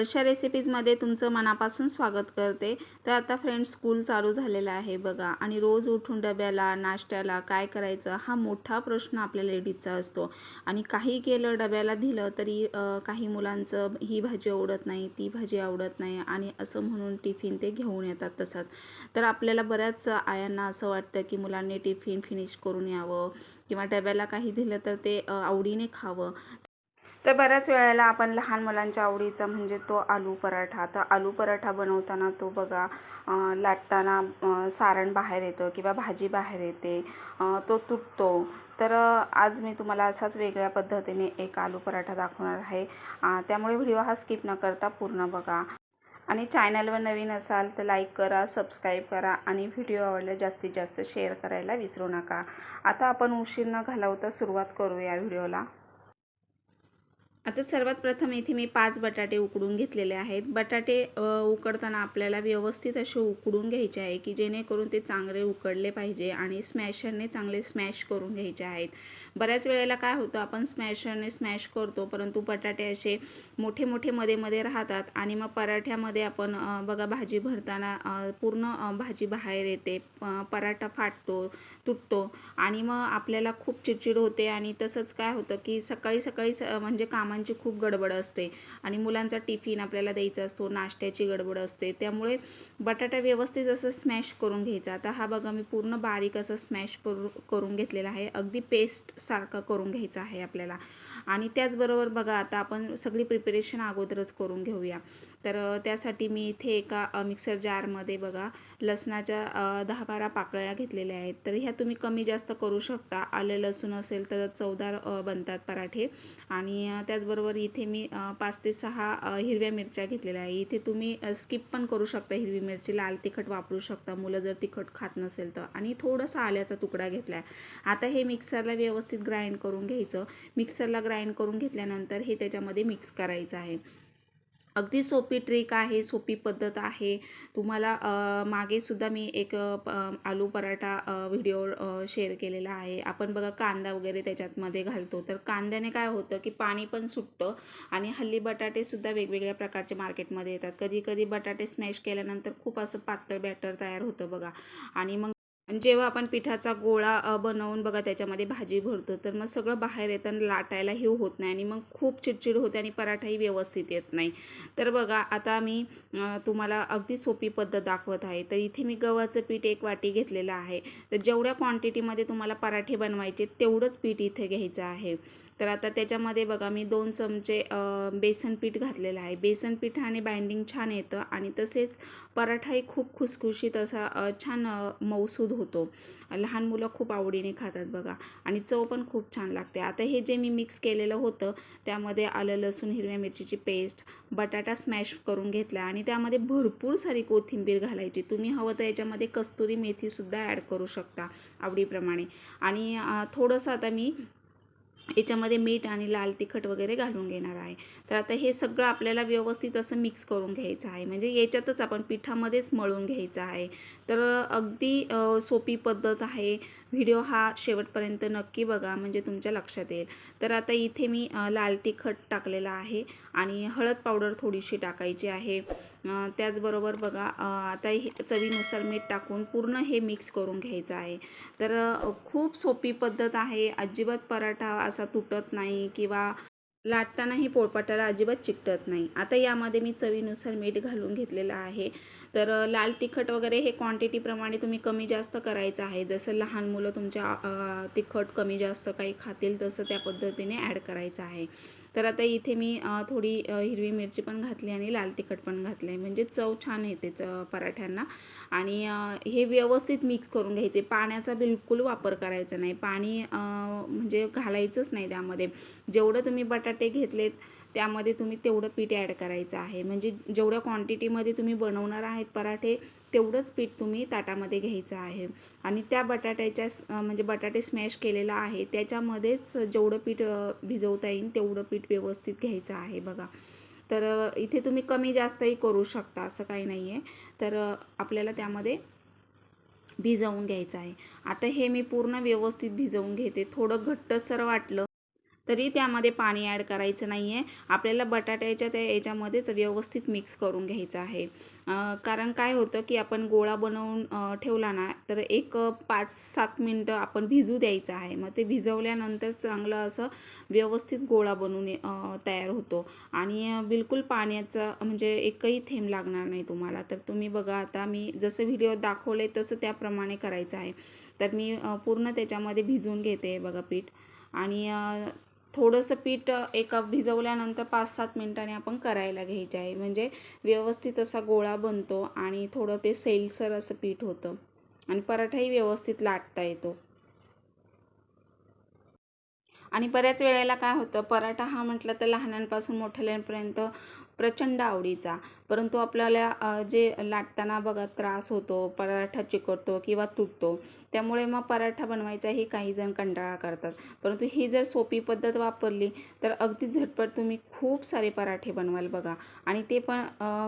वर्षा रेसिपीजमध्ये तुमचं मनापासून स्वागत करते. तर आता फ्रेंड्स स्कूल चालू झालेला आहे बघा. आणि रोज उठून डब्याला नाश्त्याला काय करायचं हा मोठा प्रश्न आपल्या लेडीजचा असतो. आणि काही केलं डब्याला दिलं तरी काही मुलांचं ही भाजी आवडत नाही ती भाजी आवडत नाही आणि असं म्हणून टिफिन ते घेऊन येतात तसंच. तर आपल्याला बऱ्याच आयांना असं वाटतं की मुलांनी टिफिन फिनिश करून यावं किंवा डब्याला काही दिलं तर ते आवडीने खावं. तर बऱ्याच वेळेला आपण लहान मुलांच्या आवडीचा म्हणजे तो आलू पराठा. तर आलू पराठा बनवताना तो बघा लाटताना सारण बाहेर येतं किंवा भाजी बाहेर येते तो तुटतो. तर आज मी तुम्हाला असाच वेगळ्या पद्धतीने एक आलू पराठा दाखवणार आहे. त्यामुळे व्हिडिओ हा स्किप न करता पूर्ण बघा. आणि चॅनलवर नवीन असाल तर लाईक करा सबस्क्राईब करा आणि व्हिडिओ आवडला जास्तीत जास्त शेअर करायला विसरू नका. आता आपण उशीर न घालवता सुरुवात करूया व्हिडिओला. आता सर्वात प्रथम इथे मी पाच बटाटे उकडून घेतलेले आहेत. बटाटे उकडताना आपल्याला व्यवस्थित असे उकडून घ्यायचे आहे की जेणेकरून ते चांगले उकडले पाहिजे आणि स्मॅशरने चांगले स्मॅश करून घ्यायचे आहेत. बऱ्याच वेळेला काय होतं आपण स्मॅशरने स्मॅश करतो परंतु बटाटे असे मोठे मोठे मध्ये मध्ये राहतात आणि मग पराठ्यामध्ये आपण बघा भाजी भरताना पूर्ण भाजी बाहेर येते पराठा फाटतो तुटतो आणि मग आपल्याला खूप चिडचिड होते आणि तसंच काय होतं की सकाळी सकाळी स म्हणजे मुलांची खूप गडबड असते आणि मुलांचा टिफिन आपल्याला द्यायचा असतो नाश्त्याची गडबड असते. त्यामुळे बटाटा व्यवस्थित असं स्मॅश करून घ्यायचा. आता हा बघा मी पूर्ण बारीक असं स्मॅश करून घेतलेला आहे. अगदी पेस्ट सारखा करून घ्यायचा आहे आपल्याला. आणि त्याचबरोबर बघा आता आपण सगळी प्रिपरेशन अगोदरच करून घेऊया. तर त्यासाठी मी इथे एका मिक्सर जारमध्ये बघा लसणाच्या दहा बारा पाकळ्या घेतलेल्या आहेत. तर ह्या तुम्ही कमी जास्त करू शकता. आलं लसूण असेल तर चवदार बनतात पराठे. आणि त्याचबरोबर इथे मी पाच ते सहा हिरव्या मिरच्या घेतलेल्या आहे. इथे तुम्ही स्किप पण करू शकता हिरवी मिरची. लाल तिखट वापरू शकता. मुलं जर तिखट खात नसेल तर. आणि थोडासा आल्याचा तुकडा घेतला आहे आता हे मिक्सरला व्यवस्थित ग्राइंड करून घ्यायचं. मिक्सरला ग्राइंड करून घेतल्यानंतर हे त्याच्यामध्ये मिक्स करायचं आहे. अगदी सोपी ट्रिक आहे सोपी पद्धत आहे. तुम्हाला मागेसुद्धा मी एक प- आलू पराठा व्हिडिओ शेअर केलेला आहे. आपण बघा कांदा वगैरे त्याच्यातमध्ये घालतो. तर कांद्याने काय होतं की पाणी पण सुटतं आणि हल्ली बटाटेसुद्धा वेगवेगळ्या प्रकारचे मार्केटमध्ये येतात. कधी कधी बटाटे स्मॅश केल्यानंतर खूप असं पातळ बॅटर तयार होतं बघा. आणि मग आणि जेव्हा आपण पिठाचा गोळा बनवून बघा त्याच्यामध्ये भाजी भरतो तर मग सगळं बाहेर येतं आणि लाटायला हे होत नाही आणि मग खूप चिडचिड होते आणि पराठाही व्यवस्थित येत नाही. तर बघा आता मी तुम्हाला अगदी सोपी पद्धत दाखवत आहे. तर इथे मी गव्हाचं पीठ एक वाटी घेतलेलं आहे. तर जेवढ्या क्वांटिटीमध्ये तुम्हाला पराठे बनवायचे तेवढंच पीठ इथे घ्यायचं आहे. तर आता त्याच्यामध्ये बघा मी दोन चमचे बेसन पीठ घातलेलं आहे. बेसन पिठाने बाइंडिंग छान येतं आणि तसेच पराठाही खूप खुसखुशीत असा छान मौसूद मऊसूद होतो. लहान मुलं खूप आवडीने खातात बघा आणि चव पण खूप छान लागते. आता हे जे मी मिक्स केलेलं होतं त्यामध्ये आलं लसूण हिरव्या मिरचीची पेस्ट बटाटा स्मॅश करून घेतला आणि त्यामध्ये भरपूर सारी कोथिंबीर घालायची. तुम्ही हवं तर याच्यामध्ये कस्तुरी मेथीसुद्धा ॲड करू शकता आवडीप्रमाणे. आणि थोडंसं आता मी याच्यामध्ये मीठ आणि लाल तिखट वगैरे घालून घेणार आहे. तर आता हे सगळं आपल्याला व्यवस्थित असं मिक्स करून घ्यायचं आहे. म्हणजे याच्यातच आपण पिठामध्येच मळून घ्यायचं आहे. तर अगदी सोपी पद्धत आहे. व्हिडिओ हा शेवटपर्यंत नक्की बघा म्हणजे तुमच्या लक्षात येईल. तर आता इथे मी लाल तिखट टाकलेला आहे आणि हळद पावडर थोडीशी टाकायची आहे. त्याचबरोबर बघा आता हे चवीनुसार मीठ टाकून पूर्ण हे मिक्स करून घ्यायचं आहे. तर खूप सोपी पद्धत आहे. अजिबात पराठा असा तुटत नाही किंवा लाटतानाही पोळपाटाला अजिबात चिकटत नाही. आता यामध्ये मी चवीनुसार मीठ घालून घेतलेलं आहे. तर लाल तिखट वगैरे हे क्वांटिटीप्रमाणे तुम्ही कमी जास्त करायचं आहे. जसं लहान मुलं तुमच्या तिखट कमी जास्त काही खातील तसं त्या पद्धतीने ॲड करायचं आहे. तर आता इथे मी थोडी हिरवी मिरची पण घातली आणि लाल तिखट पण घातलं आहे म्हणजे चव छान येते च पराठ्यांना. आणि हे व्यवस्थित मिक्स करून घ्यायचे. पाण्याचा बिलकुल वापर करायचा नाही. पाणी म्हणजे घालायचंच नाही त्यामध्ये. जेवढं तुम्ही बटाटे घेतलेत त्यामध्ये तुम्ही तेवढं पीठ ॲड करायचं आहे. म्हणजे जेवढ्या क्वांटिटीमध्ये तुम्ही बनवणार आहेत पराठे तेवढंच पीठ तुम्ही ताटामध्ये घ्यायचं आहे. आणि त्या बटाट्याच्या म्हणजे बटाटे स्मॅश केलेला आहे. त्याच्यामध्येच जेवढं पीठ भिजवता येईल तेवढं पीठ व्यवस्थित घ्यायचं आहे बघा. तर इथे तुम्ही कमी जास्तही करू शकता असं काही नाही आहे तर आपल्याला त्यामध्ये भिजवून घ्यायचं आहे. आता हे मी पूर्ण व्यवस्थित भिजवून घेते. थोडं घट्टसर वाटलं तरी त्यामध्ये पाणी ॲड करायचं नाही आहे आपल्याला बटाट्याच्या त्या याच्यामध्येच व्यवस्थित मिक्स करून घ्यायचं आहे. कारण काय होतं की आपण गोळा बनवून ठेवला ना तर एक पाच सात मिनटं आपण भिजू द्यायचं आहे. मग ते भिजवल्यानंतर चांगलं असं व्यवस्थित गोळा बनवून तयार होतो. आणि बिलकुल पाण्याचा म्हणजे एकही थेंब लागणार नाही तुम्हाला. तर तुम्ही बघा आता मी जसं व्हिडिओ दाखवले तसं त्याप्रमाणे करायचं आहे. तर मी पूर्ण त्याच्यामध्ये भिजवून घेते बघा पीठ. आणि थोडंसं पीठ एका भिजवल्यानंतर पाच सात मिनटाने आपण करायला घ्यायचे आहे. म्हणजे व्यवस्थित असा गोळा बनतो आणि थोडं ते सैलसर असं पीठ होतं. आणि पराठाही व्यवस्थित लाटता येतो. आणि बऱ्याच वेळेला काय होतं पराठा हा म्हटलं तर लहानांपासून मोठ्यापर्यंत प्रचंड आवडीचा. परंतु आपल्याला जे लाटताना बघा त्रास होतो पराठा चिकटतो किंवा तुटतो त्यामुळे मग पराठा बनवायचाही काही जण कंटाळा करतात. परंतु ही जर सोपी पद्धत वापरली तर अगदी झटपट तुम्ही खूप सारे पराठे बनवाल बघा. आणि ते पण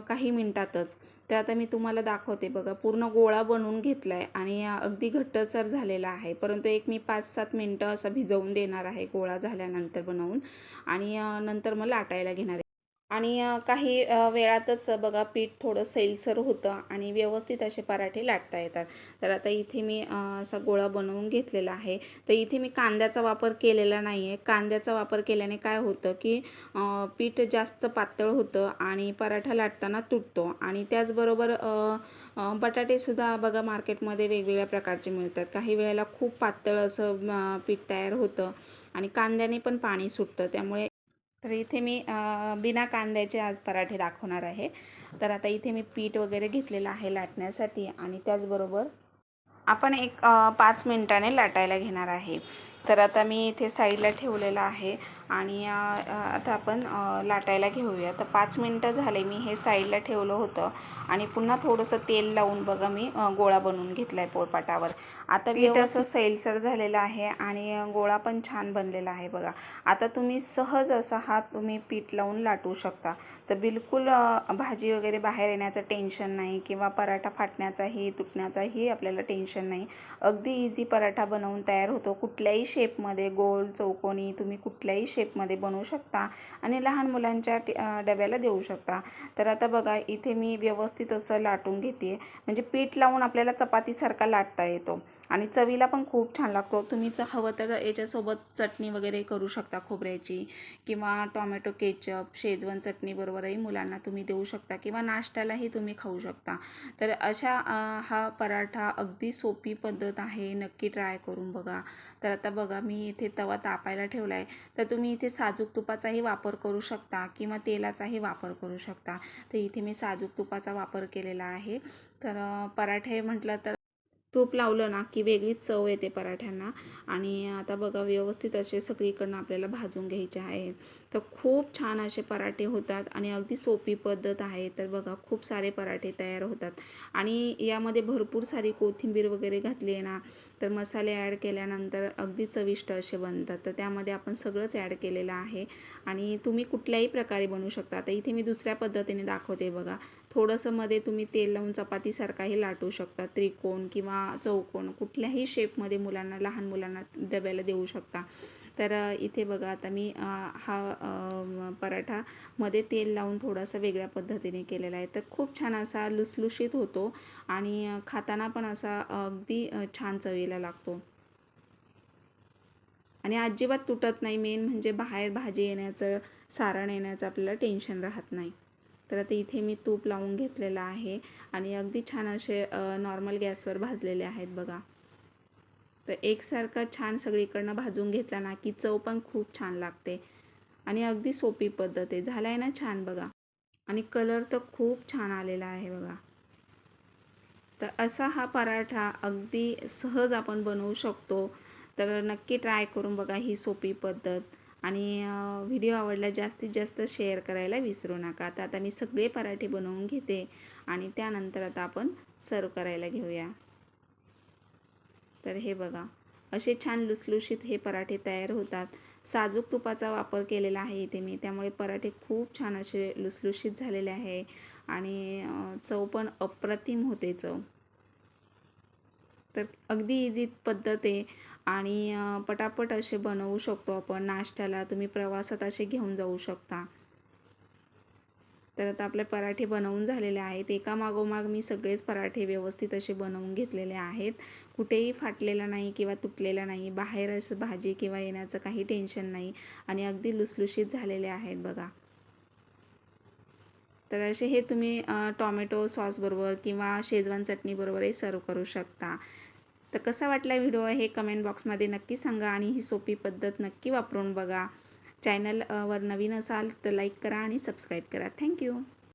काही मिनटातच. तर आता मी तुम्हाला दाखवते बघा. पूर्ण गोळा बनवून घेतला आहे आणि अगदी घट्टसर झालेला आहे. परंतु एक मी पाच सात मिनटं असं भिजवून देणार आहे गोळा झाल्यानंतर बनवून. आणि नंतर मग लाटायला घेणार आहे. आणि काही वेळातच बघा पीठ थोडं सैलसर होतं आणि व्यवस्थित असे पराठे लाटता येतात. तर आता इथे मी असा गोळा बनवून घेतलेला आहे. तर इथे मी कांद्याचा वापर केलेला नाही आहे. कांद्याचा वापर केल्याने काय होतं की पीठ जास्त पातळ होतं आणि पराठा लाटताना तुटतो. आणि त्याचबरोबर बटाटेसुद्धा बघा मार्केटमध्ये वेगवेगळ्या प्रकारचे मिळतात. काही वेळेला खूप पातळ असं पीठ तयार होतं आणि कांद्याने पण पाणी सुटतं. त्यामुळे तर इथे मी बिना कांद्याचे आज पराठे दाखवणार आहे. तर आता इथे मी पीठ वगैरे घेतलेलं आहे लाटण्यासाठी आणि त्याचबरोबर आपण एक पाच मिनटाने लाटायला घेणार आहे. तर आता मी इथे साईडला ठेवलेलं आहे आणि आता आपण लाटायला घेऊया. तर पाच मिनटं झाले मी हे साईडला ठेवलं होतं आणि पुन्हा थोडंसं तेल लावून बघा मी गोळा बनवून घेतला आहे पोळपाटावर. आता पीठ असं सैलसर झालेलं आहे आणि गोळा पण छान बनलेला आहे बघा. आता तुम्ही सहज असा हात तुम्ही पीठ लावून लाटू शकता. तर बिलकुल भाजी वगैरे बाहेर येण्याचं टेन्शन नाही किंवा पराठा फाटण्याचाही तुटण्याचाही आपल्याला टेन्शन नाही. अगदी इझी पराठा बनवून तयार होतो कुठल्याही शेपमध्ये गोल चौकोनी तुम्ही कुठल्याही शेपमध्ये बनवू शकता आणि लहान मुलांच्या टे- डब्याला देऊ शकता. तर आता बघा इथे मी व्यवस्थित असं लाटून घेते म्हणजे पीठ लावून आपल्याला चपातीसारखा लाटता येतो. आणि चवीला पण खूप छान लागतो. तुम्ही च हवं तर याच्यासोबत चटणी वगैरे करू शकता खोबऱ्याची किंवा टॉमॅटो केचप शेजवन चटणीबरोबरही मुलांना तुम्ही देऊ शकता किंवा नाश्त्यालाही तुम्ही खाऊ शकता. तर अशा हा पराठा अगदी सोपी पद्धत आहे. नक्की ट्राय करून बघा. तर आता बघा मी इथे तवा तापायला ठेवला आहे तर तुम्ही इथे साजूक तुपाचाही वापर करू शकता किंवा तेलाचाही वापर करू शकता. तर इथे मी साजूक तुपाचा वापर केलेला आहे. तर पराठे म्हटलं तर तूप लावलं ना की वेगळीच चव येते पराठ्यांना. आणि आता बघा व्यवस्थित असे सगळीकडनं आपल्याला भाजून घ्यायचे आहे. तर खूप छान असे पराठे होतात आणि अगदी सोपी पद्धत आहे. तर बघा खूप सारे पराठे तयार होतात. आणि यामध्ये भरपूर सारी कोथिंबीर वगैरे घातली आहे ना तर मसाले ॲड केल्यानंतर अगदी चविष्ट असे बनतात. तर त्यामध्ये आपण सगळंच ॲड केलेलं आहे. आणि तुम्ही कुठल्याही प्रकारे बनवू शकता. आता इथे मी दुसऱ्या पद्धतीने दाखवते बघा. थोडंसं मध्ये तुम्ही तेल लावून चपातीसारखाही लाटू शकता. त्रिकोण किंवा चौकोन कुठल्याही शेपमध्ये मुलांना लहान मुलांना डब्याला देऊ शकता. तर इथे बघा आता मी हा पराठामध्ये पराठा मध्ये तेल लावून थोडासा वेगळ्या पद्धतीने केलेला आहे. तर खूप छान असा लुसलुशीत होतो आणि खाताना पण असा अगदी छान चवीला लागतो. आणि अजिबात तुटत नाही. मेन म्हणजे बाहेर भाजी येण्याचं सारण येण्याचं आपल्याला टेन्शन राहत नाही. तर आता इथे मी तूप लावून घेतलेलं आहे आणि अगदी छान असे नॉर्मल गॅसवर भाजलेले आहेत बघा. तर एकसारखं छान सगळीकडनं भाजून घेतला ना की चव पण खूप छान लागते. आणि अगदी सोपी पद्धत आहे. झाला आहे ना छान बघा. आणि कलर तर खूप छान आलेला आहे बघा. तर असा हा पराठा अगदी सहज आपण बनवू शकतो. तर नक्की ट्राय करून बघा ही सोपी पद्धत. आणि व्हिडिओ आवडला जास्तीत जास्त शेअर करायला विसरू नका. तर आता मी सगळे पराठे बनवून घेते. आणि त्यानंतर आता आपण सर्व करायला घेऊया. तर हे बघा. असे छान लुसलुशीत हे पराठे तयार होतात. साजूक तुपाचा वापर केलेला आहे इथे मी. त्यामुळे पराठे खूप छान असे लुसलुशीत झालेले आहे. आणि चव पण अप्रतिम होते चव. तर अगदी इझी पद्धत आहे. आणि पटापट असे बनवू शकतो आपण. नाश्त्याला तुम्ही प्रवासात असे घेऊन जाऊ शकता. तर आता आपले पराठे बनवून झालेले आहेत. एका मागोमाग मी सगळेच पराठे व्यवस्थित असे बनवून घेतलेले आहेत. कुठेही फाटलेला नाही किंवा तुटलेला नाही. बाहेर असं भाजी किंवा येण्याचं काही टेन्शन नाही. आणि अगदी लुसलुशीत झालेले आहेत बघा. तर असे हे तुम्ही टॉमॅटो सॉसबरोबर किंवा शेजवान चटणीबरोबरही सर्व करू शकता. तर कसा वाटला व्हिडिओ हे कमेंट बॉक्समध्ये नक्की सांगा आणि ही सोपी पद्धत नक्की वापरून बघा. चॅनल वर नवीन असाल तर लाईक करा आणि सबस्क्राईब करा. थँक्यू.